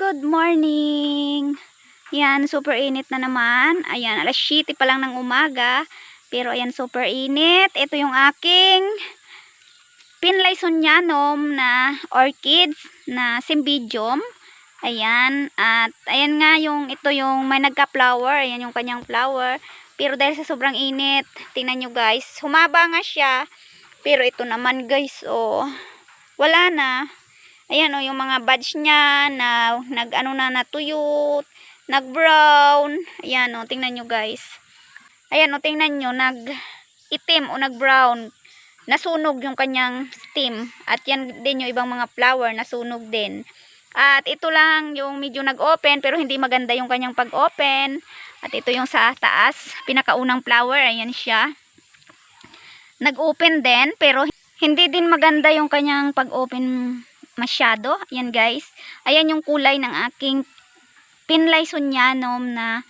good morning. Yan, super init na naman. Ayan, alas 7 pa lang ng umaga. Pero ayan, super init. Ito yung aking Pinlay Sunyanum na orchids na Symbidium. Ayan, at ayan nga yung ito yung may nagka-flower. Ayan yung kanyang flower. Pero dahil sa sobrang init, tingnan nyo guys, humaba nga siya. Pero ito naman guys, oh, wala na. Ayan oh, yung mga buds niya na nag-ano na natuyot, nag-brown. Ayan oh, tingnan nyo guys. Ayan oh, tingnan nyo, nag-itim o nag-brown. Nasunog yung kanyang stem. At yan din yung ibang mga flower, nasunog din. At ito lang yung medyo nag-open pero hindi maganda yung kanyang pag-open. At ito yung sa taas, pinakaunang flower, ayan siya. Nag-open din pero hindi din maganda yung kanyang pag-open masyado. Ayan guys. Ayan yung kulay ng aking Pinlay Sunyanum na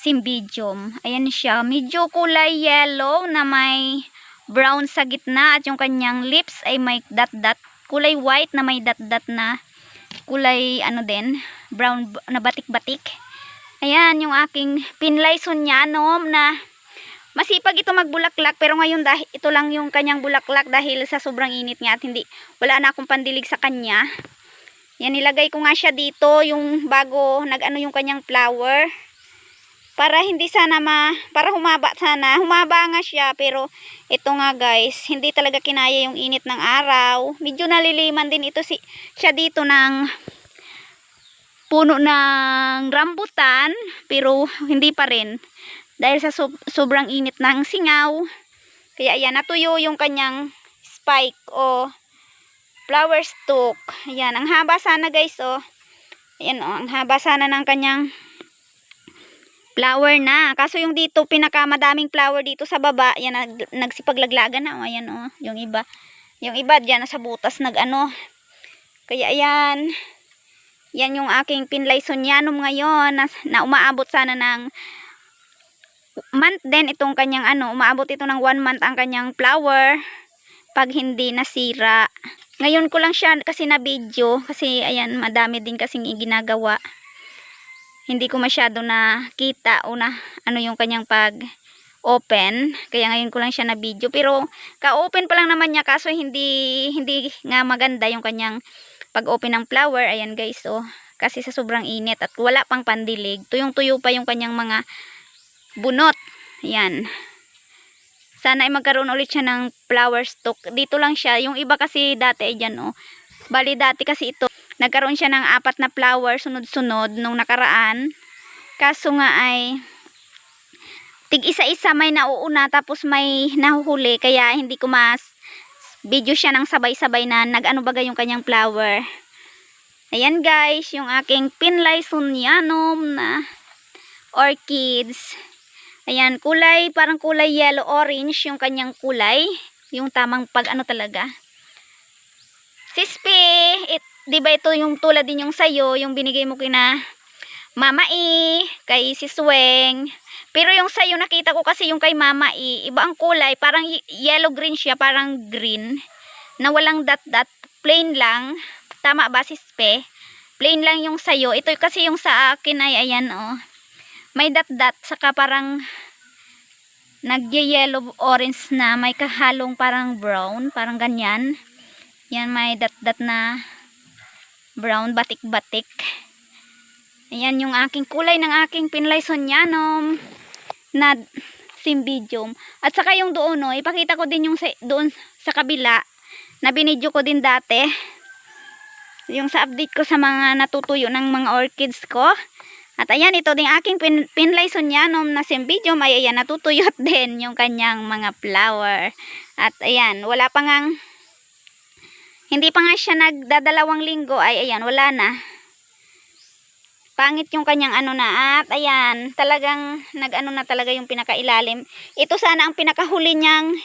Symbidium. Ayan siya. Medyo kulay yellow na may brown sa gitna at yung kanyang lips ay may dot-dot. Kulay white na may dot-dot na kulay ano din, brown na batik-batik. Ayan yung aking Pinlay Sunyanum na masipag ito magbulaklak pero ngayon dahil ito lang yung kanyang bulaklak dahil sa sobrang init nga at hindi wala na akong pandilig sa kanya. Yan nilagay ko nga siya dito yung bago nag-ano yung kanyang flower. Para hindi sana ma para humaba sana. Humaba nga siya pero ito nga guys hindi talaga kinaya yung init ng araw. Medyo naliliman din ito si siya dito ng puno ng rambutan pero hindi pa rin dahil sa sob- sobrang init ng singaw. Kaya ayan, natuyo yung kanyang spike o flower stalk. Ayan, ang haba sana guys oh. Ayan oh, ang haba sana ng kanyang flower na. Kaso yung dito, pinakamadaming flower dito sa baba, yan, nag, nagsipaglaglagan na. Oh, ayan oh, yung iba. Yung iba dyan, sa butas, nag-ano. Kaya ayan, yan yung aking pinlay sonyanum ngayon, na, na umaabot sana ng month din itong kanyang ano, umaabot ito ng one month ang kanyang flower pag hindi nasira. Ngayon ko lang siya kasi na video kasi ayan madami din kasing ginagawa. Hindi ko masyado na kita o na ano yung kanyang pag open kaya ngayon ko lang siya na video pero ka-open pa lang naman niya kaso hindi hindi nga maganda yung kanyang pag-open ng flower ayan guys oh kasi sa sobrang init at wala pang pandilig tuyong-tuyo pa yung kanyang mga bunot. Yan. Sana ay magkaroon ulit siya ng flower stalk. Dito lang siya. Yung iba kasi dati ay dyan oh. Bali dati kasi ito. Nagkaroon siya ng apat na flower sunod-sunod nung nakaraan. Kaso nga ay tig isa-isa may nauuna tapos may nahuhuli. Kaya hindi ko mas video siya ng sabay-sabay na nag-ano baga yung kanyang flower. Ayan guys, yung aking Pinlay Sunyanum na orchids. Ayan, kulay, parang kulay yellow-orange yung kanyang kulay. Yung tamang pag ano talaga. Sispe, it, di ba ito yung tulad din yung sayo, yung binigay mo kina Mama E, kay Sisweng. Pero yung sayo nakita ko kasi yung kay Mama E, iba ang kulay, parang yellow-green siya, parang green. Na walang dot-dot, plain lang. Tama ba Sispe? Plain lang yung sayo. Ito kasi yung sa akin ay ayan oh may dot-dot saka parang nagye-yellow orange na may kahalong parang brown parang ganyan. Yan may dot-dot na brown batik-batik. Ayan yung aking kulay ng aking pinlay sonyanum na symbidium. At saka yung doon no, ipakita ko din yung sa, doon sa kabila na binidyo ko din dati. Yung sa update ko sa mga natutuyo ng mga orchids ko at ayan, ito ding aking pin pinlay sonyanum na symbidium ay ayan, natutuyot din yung kanyang mga flower. At ayan, wala pa ngang, hindi pa nga siya nagdadalawang linggo, ay ayan, wala na. Pangit yung kanyang ano na, at ayan, talagang nag-ano na talaga yung pinakailalim. Ito sana ang pinakahuli niyang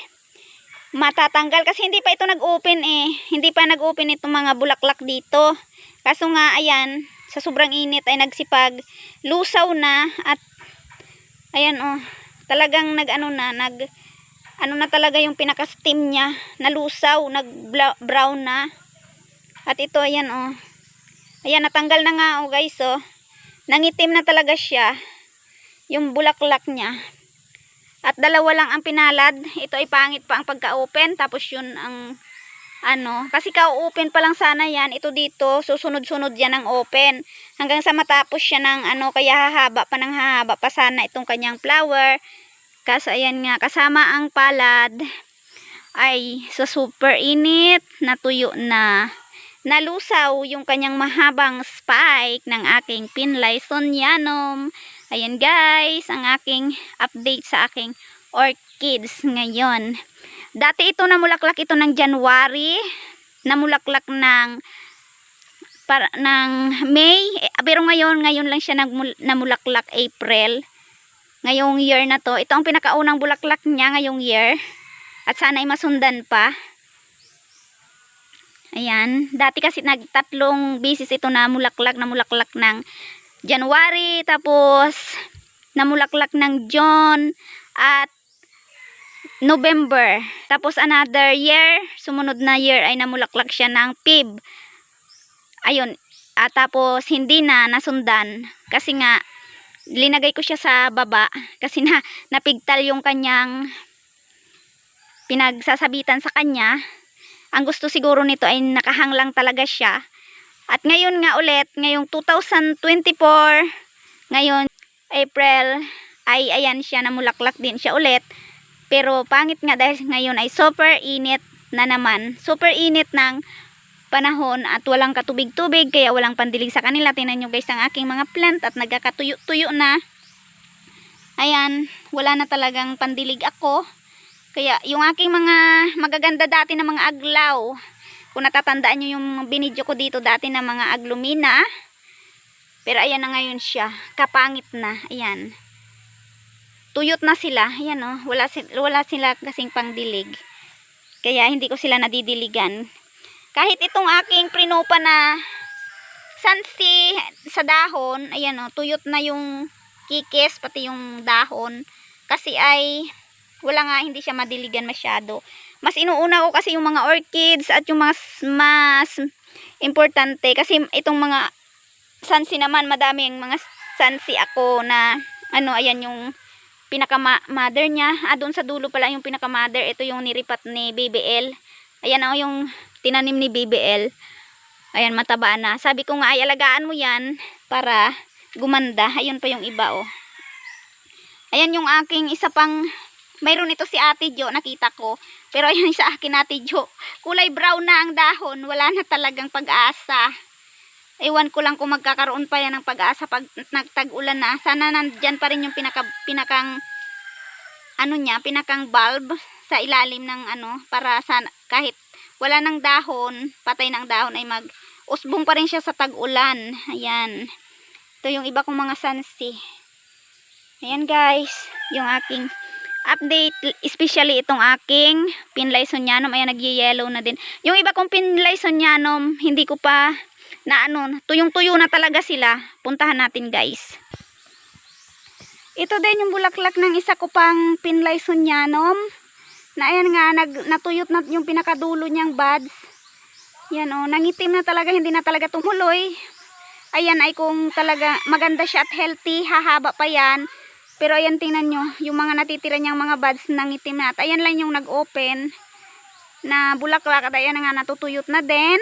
matatanggal kasi hindi pa ito nag-open eh. Hindi pa nag-open itong mga bulaklak dito. Kaso nga, ayan, sa sobrang init ay nagsipag lusaw na at ayan oh talagang nag ano na nag ano na talaga yung pinaka steam niya nalusaw nag brown na at ito ayan oh Ayan, natanggal na nga oh guys oh. Nangitim na talaga siya. Yung bulaklak niya. At dalawa lang ang pinalad. Ito ay pangit pa ang pagka-open. Tapos yun ang ano. Kasi ka-open pa lang sana yan. Ito dito, susunod-sunod yan ang open. Hanggang sa matapos siya ng ano. Kaya hahaba pa ng hahaba pa sana itong kanyang flower. Kaso ayan nga, kasama ang palad ay sa super init, natuyo na. Nalusaw yung kanyang mahabang spike ng aking Pinlay Sonyanum. Ayan guys, ang aking update sa aking orchids ngayon. Dati ito namulaklak ito ng January, namulaklak ng para ng May, eh, pero ngayon ngayon lang siya namulaklak April. Ngayong year na to, ito ang pinakaunang bulaklak niya ngayong year. At sana ay masundan pa. Ayan. Dati kasi nagtatlong bisis ito na mulaklak na mulaklak ng January. Tapos namulaklak ng June at November. Tapos another year, sumunod na year ay namulaklak siya ng Feb. Ayun. At tapos hindi na nasundan. Kasi nga, linagay ko siya sa baba. Kasi na napigtal yung kanyang pinagsasabitan sa kanya. Ang gusto siguro nito ay nakahanglang talaga siya. At ngayon nga ulit, ngayong 2024, ngayon April, ay ayan siya, namulaklak din siya ulit. Pero pangit nga dahil ngayon ay super init na naman. Super init ng panahon at walang katubig-tubig kaya walang pandilig sa kanila. Tingnan nyo guys ang aking mga plant at nagkakatuyo-tuyo na. Ayan, wala na talagang pandilig ako. Kaya yung aking mga magaganda dati na mga aglaw, kung natatandaan nyo yung binidyo ko dito dati na mga aglumina, pero ayan na ngayon siya, kapangit na, ayan. Tuyot na sila, ayan o, oh, wala, wala sila kasing pangdilig. Kaya hindi ko sila nadidiligan. Kahit itong aking prinopa na sansi sa dahon, ayan o, tuyot na yung kikis, pati yung dahon. Kasi ay wala nga hindi siya madiligan masyado. Mas inuuna ko kasi yung mga orchids at yung mga mas importante kasi itong mga sansi naman madaming mga sansi ako na ano ayan yung pinaka mother niya. Ah doon sa dulo pala yung pinaka mother. Ito yung niripat ni BBL. Ayan oh yung tinanim ni BBL. Ayan mataba na. Sabi ko nga ay alagaan mo yan para gumanda. Ayun pa yung iba oh. Ayan yung aking isa pang mayroon ito si Ate Jo, nakita ko. Pero ayan sa akin Ate Jo, kulay brown na ang dahon, wala na talagang pag-asa. Ewan ko lang kung magkakaroon pa yan ng pag-asa pag nagtag-ulan na. Sana nandyan pa rin yung pinaka, pinakang, ano niya, pinakang bulb sa ilalim ng ano, para sana, kahit wala ng dahon, patay ng dahon ay mag, usbong pa rin siya sa tag-ulan. Ayan. Ito yung iba kong mga sansi. Ayan guys, yung aking update, especially itong aking Pinlay Sonyanum, ayan nagye-yellow na din. Yung iba kong Pinlay Sonyanum, hindi ko pa na ano, tuyong-tuyo na talaga sila. Puntahan natin guys. Ito din yung bulaklak ng isa ko pang Pinlay Sonyanum. Na ayan nga, nag, natuyot na yung pinakadulo niyang buds. Yan o, nangitim na talaga, hindi na talaga tumuloy. Ayan ay kung talaga maganda siya at healthy, hahaba pa yan. Pero ayan tingnan nyo, yung mga natitira niyang mga buds nang itim na. At ayan lang yung nag-open na bulaklak at ayan nga natutuyot na din.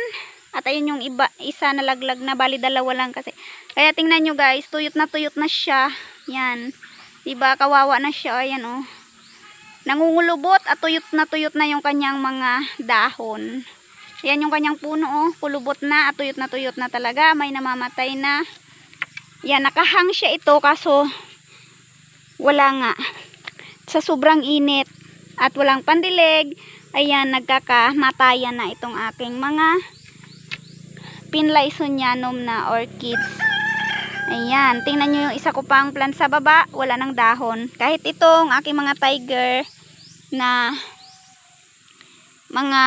At ayun yung iba, isa na laglag na, bali dalawa lang kasi. Kaya tingnan nyo guys, tuyot na tuyot na siya. Yan. Diba, kawawa na siya. Ayan oh. Nangungulubot at tuyot na tuyot na yung kanyang mga dahon. Ayan yung kanyang puno oh, kulubot na at tuyot na tuyot na talaga. May namamatay na. Yan, nakahang siya ito kaso wala nga. Sa sobrang init at walang pandilig, ayan, nagkakamatayan na itong aking mga pinlay sonyanum na orchids. Ayan, tingnan nyo yung isa ko pang plant sa baba, wala ng dahon. Kahit itong aking mga tiger na mga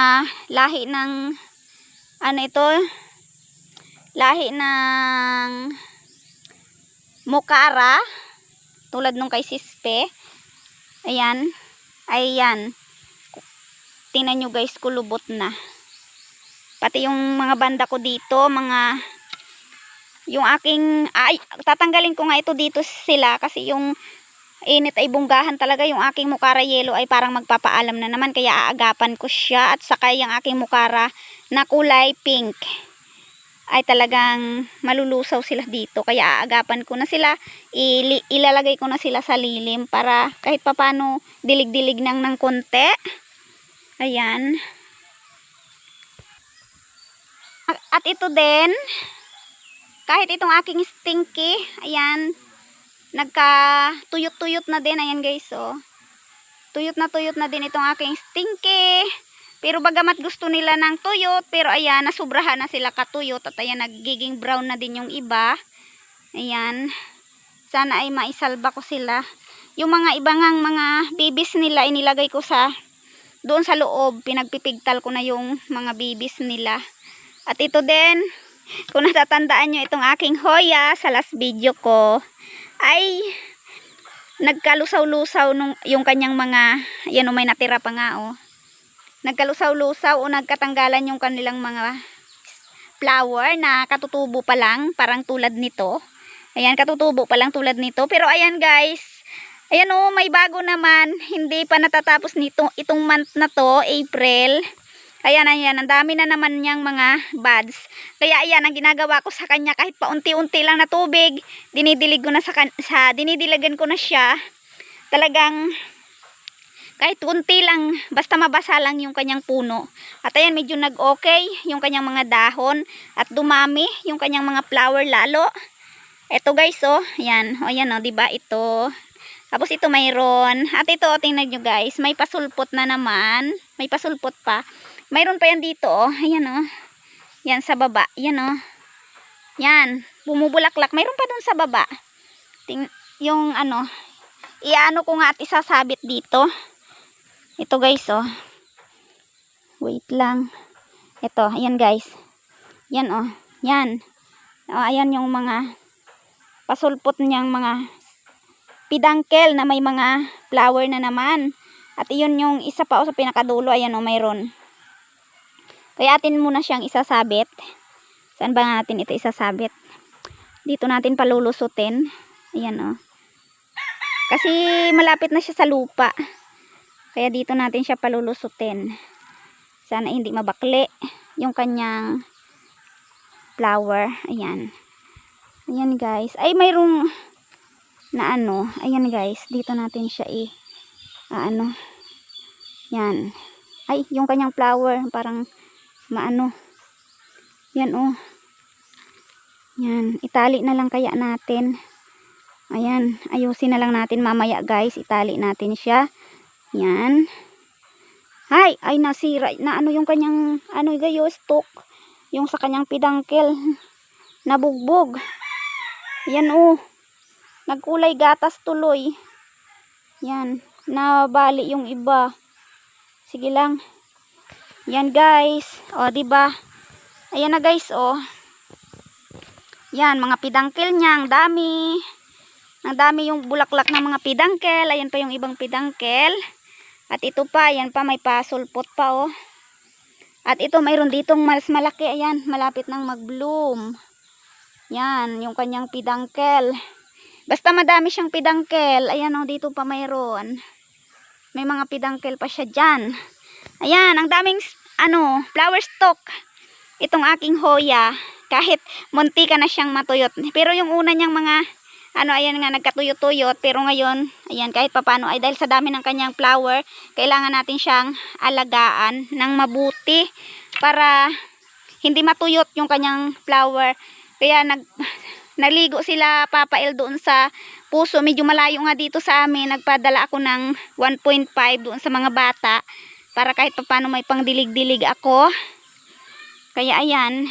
lahi ng ano ito, lahi ng mukara, tulad nung kay Sispe. Ayan. Ayan. Tingnan nyo guys, kulubot na. Pati yung mga banda ko dito, mga yung aking, ay, tatanggalin ko nga ito dito sila kasi yung init ay bunggahan talaga. Yung aking mukara yellow ay parang magpapaalam na naman kaya aagapan ko siya. At saka yung aking mukara na kulay pink ay talagang malulusaw sila dito. Kaya aagapan ko na sila ili, ilalagay ko na sila sa lilim para kahit papano dilig-dilig nang ng konti. Ayan at ito din kahit itong aking stinky ayan nagka tuyot-tuyot na din ayan guys oh. Tuyot na tuyot na din itong aking stinky. Pero bagamat gusto nila ng tuyot pero ayan nasubrahan na sila katuyot at ayan nagiging brown na din yung iba. Ayan sana ay maisalba ko sila. Yung mga ibangang mga babies nila inilagay ko sa doon sa loob pinagpipigtal ko na yung mga babies nila at ito din kung natatandaan nyo itong aking hoya sa last video ko ay nagkalusaw-lusaw nung yung kanyang mga yan o may natira pa nga oh nagkalusaw-lusaw o nagkatanggalan yung kanilang mga flower na katutubo pa lang parang tulad nito. Ayan katutubo pa lang tulad nito. Pero ayan guys ayan o may bago naman. Hindi pa natatapos nito itong month na to April Ayan, ayan, ang dami na naman niyang mga buds. Kaya ayan, ang ginagawa ko sa kanya kahit paunti-unti lang na tubig, dinidilig ko na sa, sa dinidilagan ko na siya. Talagang kahit kunti lang, basta mabasa lang yung kanyang puno. At ayan, medyo nag-okay yung kanyang mga dahon at dumami yung kanyang mga flower lalo. Ito guys, oh, ayan, oh, ayan, oh, 'di ba? Ito. Tapos ito mayroon. At ito, tingnan nyo guys, may pasulpot na naman. May pasulpot pa. Mayroon pa yan dito, oh. Ayan, oh. Yan, sa baba. Yan, oh. Yan. Bumubulaklak. Mayroon pa dun sa baba. Ting yung, ano, iano ko nga at isasabit dito. Ito, guys, oh. Wait lang. Ito, ayan, guys. Yan, oh. Yan. Oh, ayan yung mga pasulpot niyang mga pidangkel na may mga flower na naman. At iyon yung isa pa o sa pinakadulo. Ayan, oh, mayroon. Kaya atin muna siyang isasabit. Saan ba natin ito isasabit? Dito natin palulusutin. Ayan o. Oh. Kasi malapit na siya sa lupa. Kaya dito natin siya palulusutin. Sana hindi mabakli yung kanyang flower. Ayan. Ayan guys. Ay mayroong na ano. Ayan guys. Dito natin siya i ah, ano. Yan. Ay yung kanyang flower parang maano. Yan oh. Yan itali na lang kaya natin. Ayan ayusin na lang natin mamaya guys. Itali natin siya. Yan. Ay ay nasira. Na ano yung kanyang ano gayo stock yung sa kanyang pidangkel nabugbog. Yan oh. Nagkulay gatas tuloy. Yan nabali yung iba. Sige lang yan guys. O, di ba? Ayan na guys, oh. Yan, mga pidangkel niya. Ang dami. Ang dami yung bulaklak ng mga pidangkel. Ayan pa yung ibang pidangkel. At ito pa, yan pa, may pasulpot pa, oh. At ito, mayroon ditong mas malaki. Ayan, malapit nang mag-bloom. Yan, yung kanyang pidangkel. Basta madami siyang pidangkel. Ayan, oh, dito pa mayroon. May mga pidangkel pa siya dyan. Ayan, ang daming ano, flower stalk. Itong aking hoya, kahit munti ka na siyang matuyot. Pero yung una niyang mga ano, ayan nga, nagkatuyot-tuyot. Pero ngayon, ayan, kahit papano, ay dahil sa dami ng kanyang flower, kailangan natin siyang alagaan ng mabuti para hindi matuyot yung kanyang flower. Kaya nag, naligo sila papail doon sa puso. Medyo malayo nga dito sa amin. Nagpadala ako ng 1.5 doon sa mga bata para kahit paano may pangdilig-dilig ako. Kaya ayan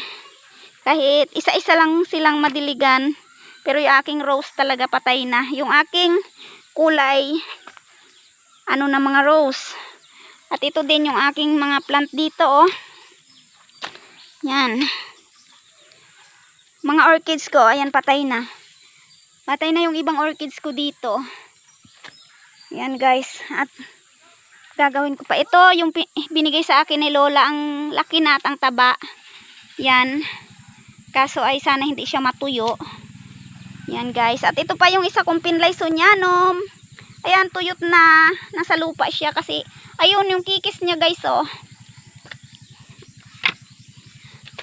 kahit isa-isa lang silang madiligan pero yung aking rose talaga patay na. Yung aking kulay ano na mga rose. At ito din yung aking mga plant dito oh. Yan. Mga orchids ko ayan patay na. Patay na yung ibang orchids ko dito. Yan guys. At gagawin ko pa. Ito, yung binigay sa akin ni Lola, ang laki na at ang taba. Yan. Kaso ay sana hindi siya matuyo. Yan guys. At ito pa yung isa kong pinlaysonianum. Ayan, tuyot na. Nasa lupa siya kasi ayun yung kikis niya guys oh.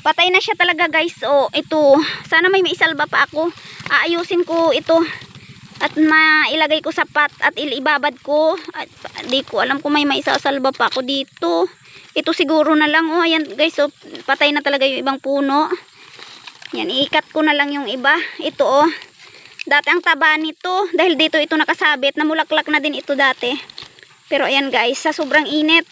Patay na siya talaga guys. Oh, ito. Sana may maisalba pa ako. Aayusin ko ito. At mailagay ko sa pat at ilibabad ko. At di ko alam kung may maisasalba pa ako dito. Ito siguro na lang. Oh, ayan guys. Oh, patay na talaga yung ibang puno. Yan, iikat ko na lang yung iba. Ito oh. Dati ang taba nito. Dahil dito ito nakasabit. Namulaklak na din ito dati. Pero ayan guys, sa sobrang init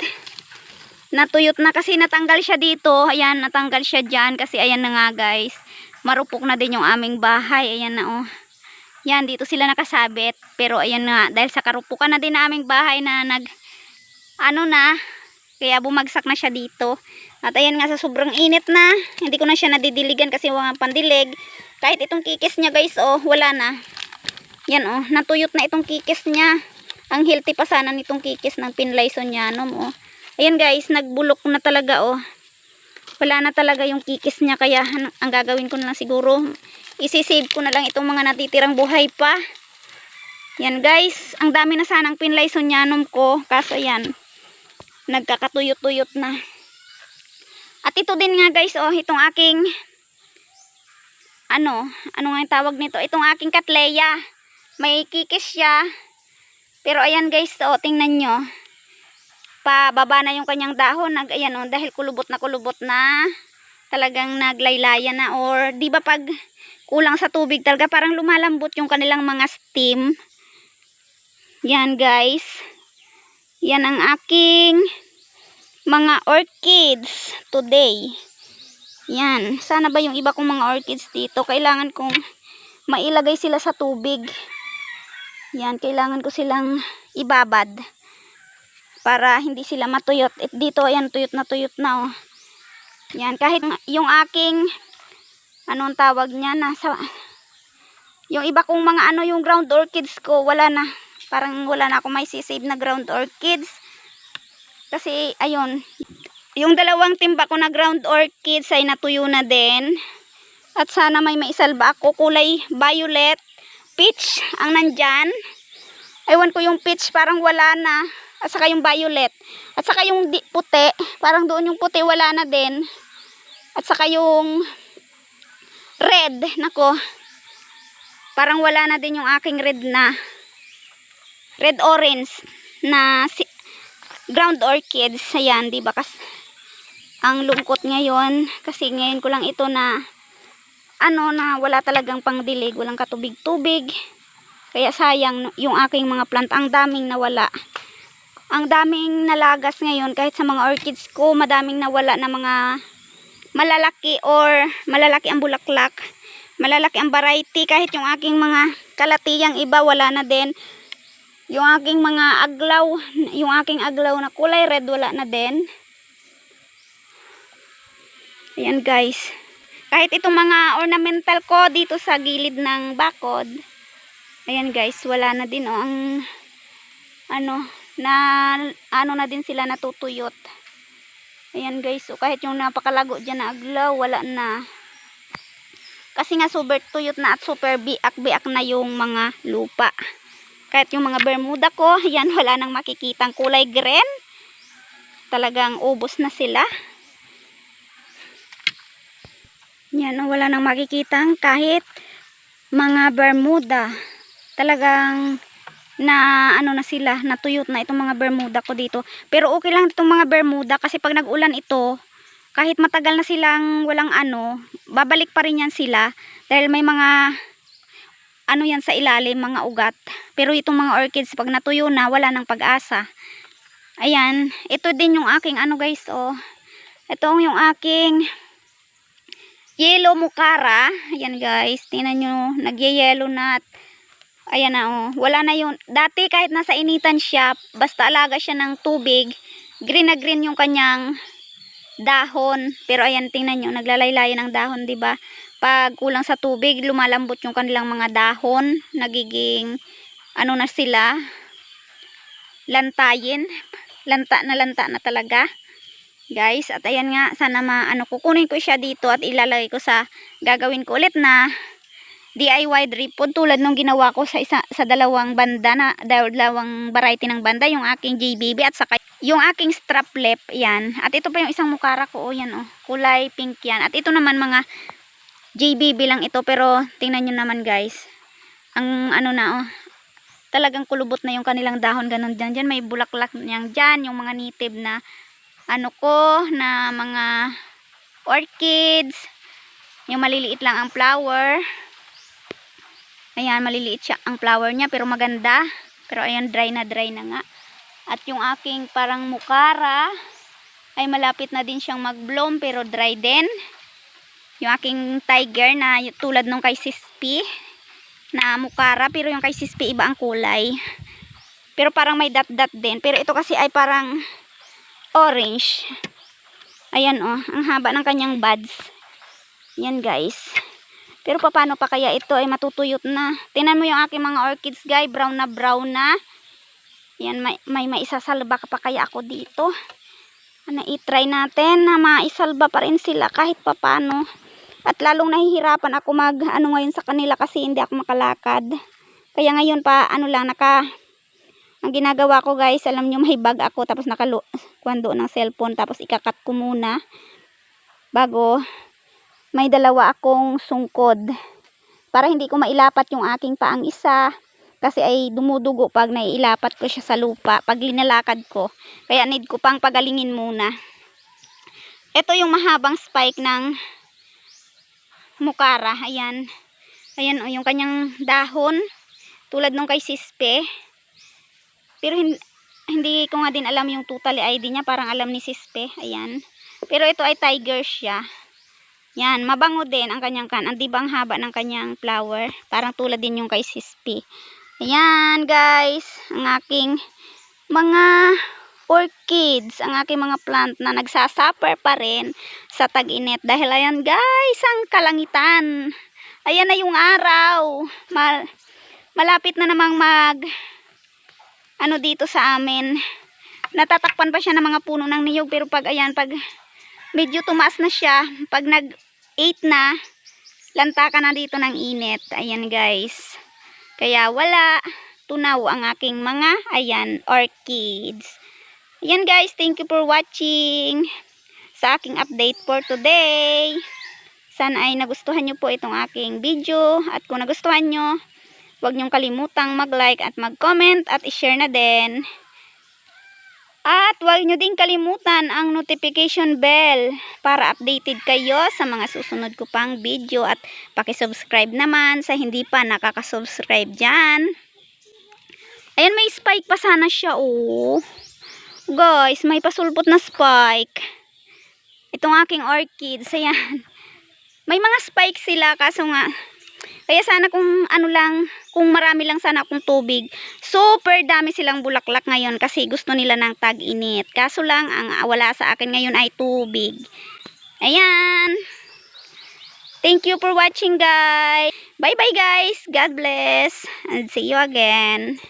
natuyot na kasi natanggal siya dito ayan natanggal siya dyan kasi ayan na nga guys marupok na din yung aming bahay ayan na oh yan dito sila nakasabit. Pero ayan nga dahil sa karupukan na din na aming bahay na nag ano na kaya bumagsak na siya dito. At ayan nga sa sobrang init na hindi ko na siya nadidiligan kasi walang pandilig. Kahit itong kikis niya guys oh wala na. Yan oh natuyot na itong kikis niya. Ang healthy pa sana nitong kikis ng pinlaysonianum oh Ayan guys, nagbulok na talaga oh. Wala na talaga yung kikis niya kaya ano, ang gagawin ko na lang siguro isisave ko na lang itong mga natitirang buhay pa. Yan guys, ang dami na sanang pinlaysonianum ko kaso yan nagkakatuyot-tuyot na. At ito din nga guys oh, itong aking ano, ano nga yung tawag nito? Itong aking katleya. May kikis siya. Pero ayan guys, oh, tingnan nyo pababa na yung kanyang dahon nag ayan oh, dahil kulubot na kulubot na talagang naglaylayan na or di ba pag kulang sa tubig talaga. Parang lumalambot yung kanilang mga stem yan guys. Yan ang aking mga orchids today. Yan. Sana ba yung iba kong mga orchids dito? Kailangan kong mailagay sila sa tubig. Yan kailangan ko silang ibabad para hindi sila matuyot. At dito ayan tuyot na tuyot na oh. Yan kahit yung aking anong tawag niya nasa yung iba kong mga ano yung ground orchids ko wala na. Parang wala na ako may sisave na ground orchids. Kasi ayun yung dalawang timba ko na ground orchids ay natuyo na din. At sana may maisalba ako kulay violet peach ang nandyan. Ewan ko yung peach parang wala na. At saka yung violet. At saka yung puti. Parang doon yung puti wala na din. At saka yung red. Nako. Parang wala na din yung aking red na red orange na si, ground orchids. Ayan, di ba? Kas, ang lungkot ngayon. Kasi ngayon ko lang ito na ano na wala talagang pangdilig. Walang katubig-tubig. Kaya sayang yung aking mga plant. Ang daming nawala ang daming nalagas ngayon kahit sa mga orchids ko madaming nawala na mga malalaki or malalaki ang bulaklak malalaki ang variety kahit yung aking mga kalatiyang iba wala na din. Yung aking mga aglaw yung aking aglaw na kulay red wala na din. Ayan guys. Kahit itong mga ornamental ko dito sa gilid ng bakod ayan guys wala na din oh, ang ano na ano na din sila natutuyot ayan guys. So kahit yung napakalago dyan na aglaw wala na. Kasi nga super tuyot na at super biak-biak na yung mga lupa. Kahit yung mga bermuda ko yan wala nang makikitang kulay green. Talagang ubos na sila. Yan wala nang makikitang kahit mga bermuda. Talagang na ano na sila, natuyot na itong mga bermuda ko dito. Pero okay lang itong mga bermuda kasi pag nag-ulan ito, kahit matagal na silang walang ano, babalik pa rin yan sila dahil may mga ano yan sa ilalim, mga ugat. Pero itong mga orchids pag natuyo na, wala nang pag-asa. Ayan, ito din yung aking ano guys, oh. Ito yung aking yellow mukara. Ayan guys, tingnan nyo, nagye-yellow na at Ayan na oh. Wala na yung, dati kahit nasa initan siya, basta alaga siya ng tubig, green na green yung kanyang dahon. Pero ayan, tingnan nyo, naglalaylayan ng dahon, 'di ba Pag kulang sa tubig, lumalambot yung kanilang mga dahon. Nagiging, ano na sila, lantayin. Lanta na lanta na talaga. Guys, at ayan nga, sana ma, ano, kukunin ko siya dito at ilalagay ko sa, gagawin ko ulit na DIY drip tulad nung ginawa ko sa isa, sa dalawang banda na, dalawang variety ng banda, yung aking JBB at saka yung aking strap yan. At ito pa yung isang mukara ko, oh, yan, oh, kulay pink yan. At ito naman mga JBB lang ito, pero tingnan nyo naman guys, ang ano na, oh, talagang kulubot na yung kanilang dahon, ganun dyan, dyan, may bulaklak niyang dyan, yung mga native na, ano ko, na mga orchids, yung maliliit lang ang flower, ayan, maliliit siya ang flower niya, pero maganda, pero ayan, dry na dry na nga, at yung aking parang mukara, ay malapit na din siyang mag-bloom, pero dry din, yung aking tiger na tulad nung kay Sispi, na mukara, pero yung kay Sispi iba ang kulay, pero parang may dot-dot din, pero ito kasi ay parang, orange. Ayan oh, ang haba ng kanyang buds. Yan guys. Pero paano pa kaya ito ay matutuyot na? Tingnan mo yung aking mga orchids guys, brown na brown na. Yan, may, may maisasalba ka pa kaya ako dito. Ano, i-try natin na maisalba pa rin sila kahit papano. At lalong nahihirapan ako mag, ano ngayon sa kanila kasi hindi ako makalakad. Kaya ngayon pa, ano lang, naka, ang ginagawa ko guys, alam nyo may bag ako tapos nakalu kwando ng cellphone tapos ikakat ko muna bago may dalawa akong sungkod para hindi ko mailapat yung aking paang isa kasi ay dumudugo pag naiilapat ko siya sa lupa pag linalakad ko kaya need ko pang pagalingin muna ito yung mahabang spike ng mukara ayan ayan o yung kanyang dahon tulad nung kay sispe pero hin- hindi ko nga din alam yung total ID niya. Parang alam ni Sispe. Ayan. Pero ito ay tiger siya. Yan. Mabango din ang kanyang kan. Ang dibang haba ng kanyang flower. Parang tulad din yung kay Sispe. Ayan guys. Ang aking mga orchids. Ang aking mga plant na nagsasuffer pa rin sa tag-init. Dahil ayan guys. Ang kalangitan. Ayan na yung araw. Mal malapit na namang mag ano dito sa amin natatakpan pa siya ng mga puno ng niyog pero pag ayan pag medyo tumaas na siya pag nag 8 na lantakan na dito ng init. Ayan guys. Kaya wala tunaw ang aking mga ayan orchids. Ayan guys thank you for watching sa aking update for today. Sana ay nagustuhan nyo po itong aking video. At kung nagustuhan nyo Huwag niyong kalimutang mag-like at mag-comment at i-share na din. At huwag niyo din kalimutan ang notification bell para updated kayo sa mga susunod ko pang video at pakisubscribe naman sa hindi pa nakakasubscribe dyan. Ayan, may spike pa sana siya, oh. Guys, may pasulpot na spike. Itong aking orchids, ayan. May mga spike sila, kaso nga, kaya sana kung ano lang, kung marami lang sana akong tubig, super dami silang bulaklak ngayon kasi gusto nila ng tag-init. Kaso lang, ang wala sa akin ngayon ay tubig. Ayan. Thank you for watching guys. Bye bye guys. God bless. And see you again.